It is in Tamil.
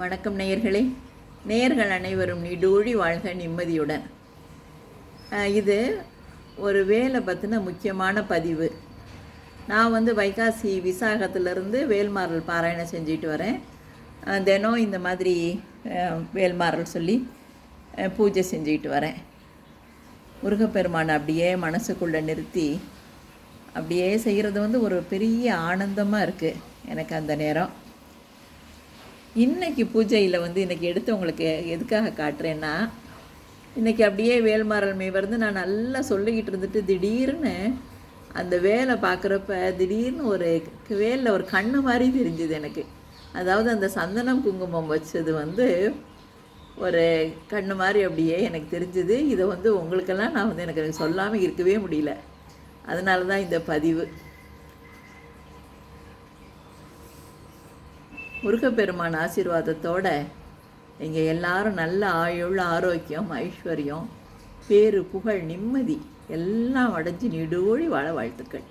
வணக்கம் நேயர்களே. நேயர்கள் அனைவரும் நீடூழி வாழ்க நிம்மதியுடன். இது ஒரு வேலை பற்றின முக்கியமான பதிவு. நான் வந்து வைகாசி விசாகத்திலிருந்து வேல்மாறல் பாராயணம் செஞ்சுட்டு வரேன். தினம் இந்த மாதிரி வேல்மாரல் வேல்மாறல் சொல்லி பூஜை செஞ்சுக்கிட்டு வரேன். முருகப்பெருமானை அப்படியே மனசுக்குள்ளே நிறுத்தி அப்படியே செய்கிறது வந்து ஒரு பெரிய ஆனந்தமாக இருக்குது எனக்கு அந்த நேரம். இன்னைக்கு பூஜையில் வந்து இன்னைக்கு எடுத்து உங்களுக்கு எதுக்காக காட்டுறேன்னா இன்றைக்கி அப்படியே வேல்மாறல் மேவர்ந்து வந்து நான் நல்லா சொல்லிக்கிட்டு இருந்துட்டு திடீர்னு அந்த வேலை பார்க்குறப்ப திடீர்னு ஒரு வேலில் ஒரு கண்ணு மாதிரி தெரிஞ்சுது எனக்கு. அதாவது அந்த சந்தனம் குங்குமம் வச்சது வந்து ஒரு கண்ணு மாதிரி அப்படியே எனக்கு தெரிஞ்சுது. இதை வந்து உங்களுக்கெல்லாம் நான் வந்து எனக்கு சொல்லாமல் இருக்கவே முடியல. அதனால தான் இந்த பதிவு. முருகப்பெருமான் ஆசீர்வாதத்தோட நீங்கள் எல்லாரும் நல்ல ஆயுள் ஆரோக்கியம் ஐஸ்வர்யம் பேரு புகழ் நிம்மதி எல்லாம் அடைஞ்சு நீடூழி வாழ வாழ்த்துக்கள்.